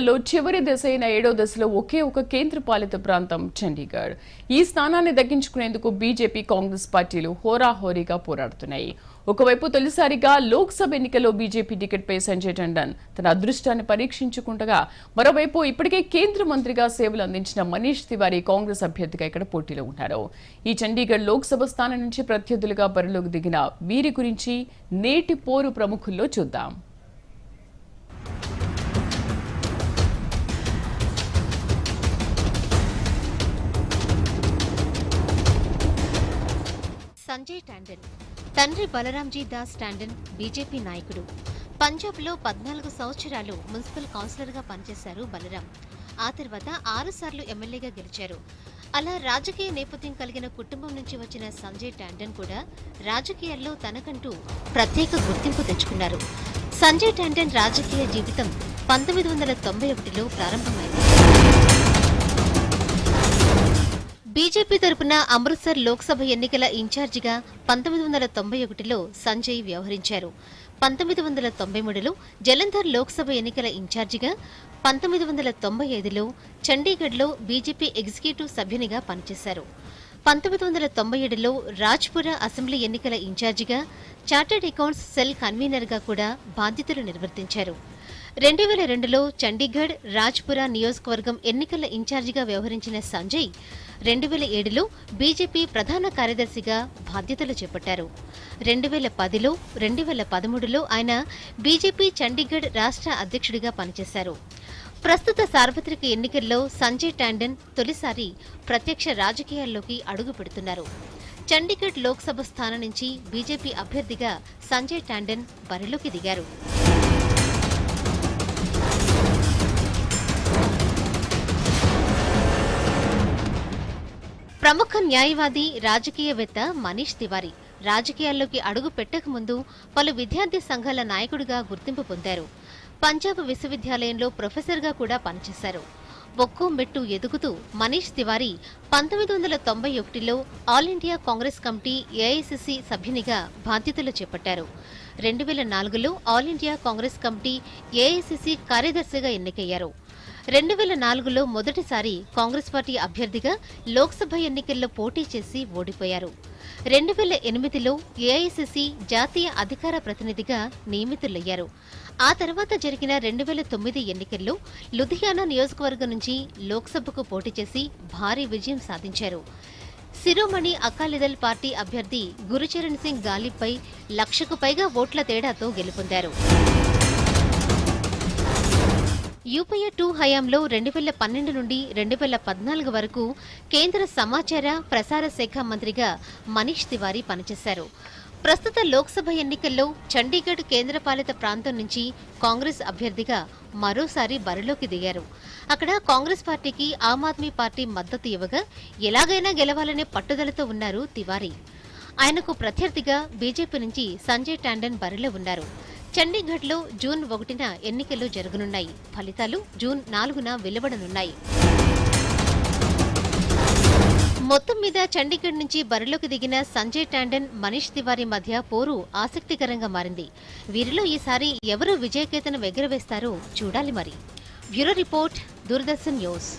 లో చివరి దశ అయిన ఏడో దశలో ఒకే ఒక కేంద్రపాలిత ప్రాంతం చండీగఢ్. ఈ స్థానాన్ని దక్కించుకునేందుకు బీజేపీ కాంగ్రెస్ పార్టీలు హోరాహోరీగా పోరాడుతున్నాయి. ఒకవైపు తొలిసారిగా లోక్సభ ఎన్నికల్లో బీజేపీ టికెట్పై సంజయ్ టండన్ తన అదృష్టాన్ని పరీక్షించుకుంటగా మరోవైపు ఇప్పటికే కేంద్ర మంత్రిగా సేవలు అందించిన మనీష్ తివారీ కాంగ్రెస్ అభ్యర్థిగా ఇక్కడ పోటీలో ఉన్నారు. ఈ చండీగఢ్ లోక్సభ స్థానం నుంచి ప్రత్యర్థులుగా బరిలోకి దిగిన వీరి గురించి నేటి పోరు ప్రముఖుల్లో చూద్దాం. సంజయ్ టాండన్ తండ్రి బలరాంజీ దాస్ టాండన్ బీజేపీ నాయకుడు. పంజాబ్లో పద్నాలుగు సంవత్సరాలు మున్సిపల్ కౌన్సిలర్గా పనిచేశారు బలరాం. ఆ తర్వాత ఆరుసార్లు ఎమ్మెల్యేగా గెలిచారు. అలా రాజకీయ నేపథ్యం కలిగిన కుటుంబం నుంచి వచ్చిన సంజయ్ టాండన్ కూడా రాజకీయాల్లో తనకంటూ ప్రత్యేక గుర్తింపు తెచ్చుకున్నారు. సంజయ్ టాండన్ రాజకీయ జీవితం పంతొమ్మిది వందల తొంభై ఒకటిలో ప్రారంభమైంది. బీజేపీ తరపున అమృత్సర్ లోక్సభ ఎన్నికల ఇన్ఛార్జిగా పంతొమ్మిది వందల తొంభై ఒకటిలో సంజయ్ వ్యవహరించారు. పంతొమ్మిది వందల తొంభై మూడులో జలంధర్ లోక్సభ ఎన్నికల ఇన్ఛార్జిగా పంతొమ్మిది వందల తొంభై ఐదులో చండీగఢ్లో బీజేపీ ఎగ్జిక్యూటివ్ సభ్యునిగా పనిచేశారు. పంతొమ్మిది వందల తొంభై ఏడులో రాజ్పుర అసెంబ్లీ ఎన్నికల ఇన్ఛార్జిగా చార్టర్డ్ అకౌంట్స్ సెల్ కన్వీనర్గా కూడా బాధ్యతలు నిర్వర్తించారు. రెండు వేల రెండులో చండీగఢ్ రాజ్పుర నియోజకవర్గం ఎన్నికల ఇన్ఛార్జిగా వ్యవహరించిన సంజయ్ రెండు వేల ఏడులో బీజేపీ ప్రధాన కార్యదర్శిగా బాధ్యతలు చేపట్టారు. రెండు వేల పదిలో రెండు వేల పదమూడులో ఆయన బీజేపీ చండీగఢ్ రాష్ట్ర అధ్యక్షుడిగా పనిచేశారు. ప్రస్తుత సార్వత్రిక ఎన్నికల్లో సంజయ్ టాండన్ తొలిసారి ప్రత్యక్ష రాజకీయాల్లోకి అడుగు పెడుతున్నారు. చండీగఢ్ లోక్సభ స్థానం నుంచి బీజేపీ అభ్యర్థిగా సంజయ్ టాండన్ బరిలోకి దిగారు. ప్రముఖ న్యాయవాది రాజకీయవేత్త మనీష్ తివారీ రాజకీయాల్లోకి అడుగు పెట్టకముందు పలు విద్యార్థి సంఘాల నాయకుడిగా గుర్తింపు పొందారు. పంజాబ్ విశ్వవిద్యాలయంలో ప్రొఫెసర్గా కూడా పనిచేశారు. ఒక్కో మెట్టు ఎదుగుతూ మనీష్ తివారీ పంతొమ్మిది వందల తొంభై ఒకటిలో All India Congress Committee AICC సభ్యునిగా బాధ్యతలు చేపట్టారు. రెండు వేల నాలుగులో All India Congress Committee AICC కార్యదర్శిగా ఎన్నికయ్యారు. రెండు వేల నాలుగులో మొదటిసారి కాంగ్రెస్ పార్టీ అభ్యర్థిగా లోక్సభ ఎన్నికల్లో పోటీ చేసి ఓడిపోయారు. రెండు వేల ఎనిమిదిలో ఏఐసిసి జాతీయ అధికార ప్రతినిధిగా నియమితులయ్యారు. ఆ తర్వాత జరిగిన రెండు వేల తొమ్మిది ఎన్నికల్లో లుధియానా నియోజకవర్గం నుంచి లోక్సభకు పోటీ చేసి భారీ విజయం సాధించారు. శిరోమణి అకాలీదళ్ పార్టీ అభ్యర్థి గురుచరణ్ సింగ్ గాలిబ్పై లక్షకు పైగా ఓట్ల తేడాతో గెలుపొందారు. యూపీఏ టూ హయాంలో రెండు వేల పన్నెండు నుండి రెండు వేల పద్నాలుగు వరకు కేంద్ర సమాచార ప్రసార శాఖ మంత్రిగా మనీష్ తివారీ పనిచేశారు. ప్రస్తుత లోక్సభ ఎన్నికల్లో చండీగఢ్ కేంద్రపాలిత ప్రాంతం నుంచి కాంగ్రెస్ అభ్యర్థిగా మరోసారి బరిలోకి దిగారు. అక్కడ కాంగ్రెస్ పార్టీకి ఆమ్ ఆద్మీ పార్టీ మద్దతు ఇవ్వగా ఎలాగైనా గెలవాలనే పట్టుదలతో ఉన్నారు తివారీ. ఆయనకు ప్రత్యర్థిగా బీజేపీ నుంచి సంజయ్ టాండన్ బరిలో ఉన్నారు. చండీగఢ్లో జూన్ ఒకటిన ఎన్నికలు జరగనున్నాయి. ఫలితాలు జూన్ నాలుగున వెలువడనున్నాయి. మొత్తం మీద చండీగఢ్ నుంచి బరిలోకి దిగిన సంజయ్ టాండన్ మనీష్ తివారీ మధ్య పోరు ఆసక్తికరంగా మారింది. వీరిలో ఈసారి ఎవరు విజయకేతను ఎగురవేస్తారో చూడాలి మరి. Bureau report Doordarshan news.